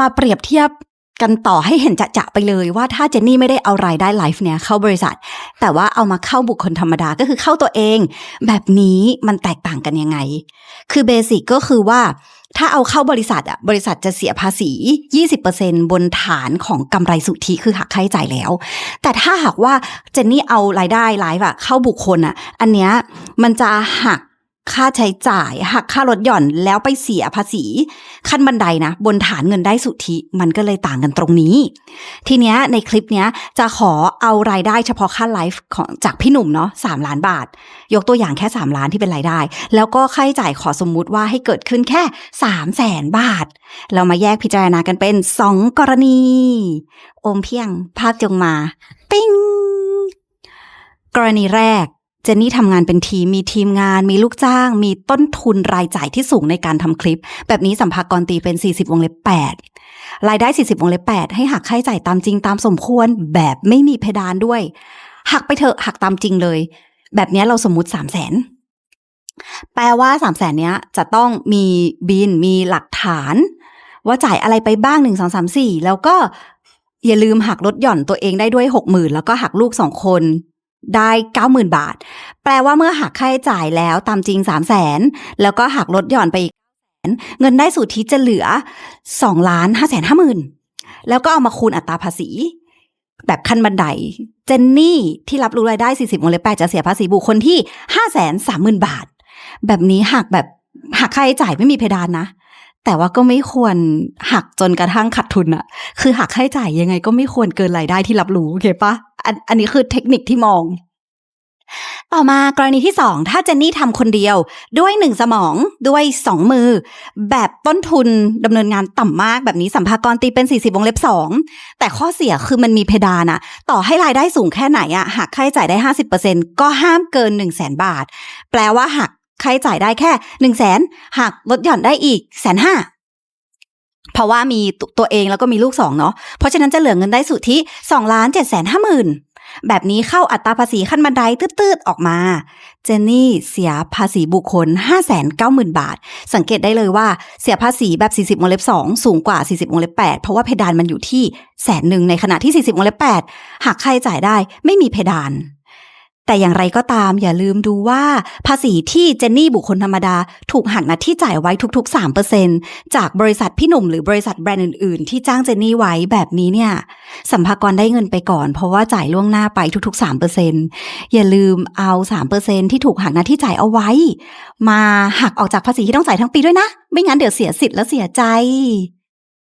มาเปรียบเทียบกันต่อให้เห็นจะจะๆไปเลยว่าถ้าเจนนี่ไม่ได้เอารายได้ไลฟ์เนี่ยเข้าบริษัท แต่ว่าเอามาเข้าบุคคลธรรมดาก็คือเข้าตัวเอง แบบนี้มันแตกต่างกันยังไง คือเบสิกก็คือว่า ถ้าเอาเข้าบริษัทอะบริษัทจะเสียภาษี 20%บนฐานของกำไรสุทธิคือหักค่าใช้จ่ายแล้ว แต่ถ้าหากว่าเจนนี่เอารายได้ไลฟ์อะเข้าบุคคลอะ อันเนี้ยมันจะหัก ค่าใช้จ่ายหักค่าลดหย่อนแล้วไปเสียภาษี ขั้นบันไดนะ บนฐานเงินได้สุทธิมันก็เลยต่างกันตรงนี้ ทีเนี้ยในคลิปเนี้ยจะขอเอารายได้เฉพาะค่าไลฟ์ของจากพี่หนุ่มเนาะสามล้านบาท ยกตัวอย่างแค่ 3 ล้านที่เป็นรายได้ แล้วก็ค่าใช้จ่ายขอสมมุติว่าให้เกิดขึ้นแค่ 3 0 0แสนบาท เรามาแยกพิจารณากันเป็น 2 กรณี อมเพียงภาพจงมา ปิ้งกรณีแรก เจนนี่ทำงานเป็นทีม มีทีมงาน มีลูกจ้าง มีต้นทุนรายจ่ายที่สูงในการทำคลิป แบบนี้สัมภากรตีเป็น 40 วงเล็บ 8 รายได้ 40 วงเล็บ 8 ให้หักค่าใช้จ่ายตามจริงตามสมควร แบบไม่มีเพดานด้วย หักไปเถอะหักตามจริงเลย แบบนี้เราสมมุติ 3 0 0แสนแปลว่า3 0 0แสนเนี้ยจะต้องมีบินมีหลักฐาน ว่าจ่ายอะไรไปบ้าง1 2 3 4แล้วก็อย่าลืมหักลดหย่อนตัวเองได้ด้วย60,000แล้วก็หักลูก2คน ได้ 90,000 บาท แปลว่าเมื่อหักค่าใช้จ่ายแล้วตามจริง 3 0 0แสนแล้วก็หักลดหย่อนไปอีกเงินได้สุทธิจะเหลือ2ล้าน5แสนห้าหมื่นแล้วก็เอามาคูณอัตราภาษี แบบขั้นบันได เจนนี่ที่รับรู้รายได้ 40วงเล็บ8จะเสียภาษีบุคคลที่5แสนสามหมื่นบาท แบบนี้หักแบบหักค่าใช้จ่ายไม่มีเพดานนะ แต่ว่าก็ไม่ควรหักจนกระทั่งขาดทุนอะคือหักค่าใช้จ่ายยังไงก็ไม่ควรเกินรายได้ที่รับรู้โอเคปะ อันอันนี้คือเทคนิคที่มอง ต่อมากรณีที่สองถ้าเจนนี่ทำคนเดียว ด้วยหนึ่งสมองด้วยสองมือ แบบต้นทุนดำเนินงานต่ำมากแบบนี้สัมภากรตีเป็น 40 วงเล็บสองแต่ข้อเสียคือมันมีเพดานอะต่อให้รายได้สูงแค่ไหนอะหักค่าใช้จ่ายได้ 50%ก็ห้ามเกิน 1 0 0 0 0แสนบาท แปลว่าหักค่าใช้จ่ายได้แค่ 1 0 0 0 0แสนหักลดหย่อนได้อีกแสนห้า เพราะว่ามีตัวเองแล้วก็มีลูกสองเนาะเพราะฉะนั้นจะเหลือเงินได้สุทธิสองล้านเจ็ดแสนห้าหมื่นแบบนี้เข้าอัตราภาษีขั้นบันไดตืดๆออกมา เจนนี่เสียภาษีบุคคล 5 9 0 0 0 0 บาท สังเกตได้เลยว่าเสียภาษีแบบ 40วงเล็บ2สูงกว่า 40วงเล็บ8เพราะว่าเพดานมันอยู่ที่แสนหนึ่งในขณะที่ 40วงเล็บ8หักใช้จ่ายได้ไม่มีเพดาน แต่อย่างไรก็ตามอย่าลืมดูว่าภาษีที่เจนนี่บุคคลธรรมดา ถูกหักหน้าที่จ่ายไว้ทุกๆ 3%จากบริษัทพี่หนุ่มหรือบริษัทแบรนด์อื่นๆ ที่จ้างเจนนี่ไว้แบบนี้เนี่ยสัมภากรได้เงินไปก่อน เพราะว่าจ่ายล่วงหน้าไปทุก ๆ 3%อย่าลืมเอา 3%ที่ถูกหักหน้าที่จ่ายเอาไว้ มาหักออกจากภาษีที่ต้องจ่ายทั้งปีด้วยนะ ไม่งั้นเดี๋ยวเสียสิทธิ์แล้วเสียใจ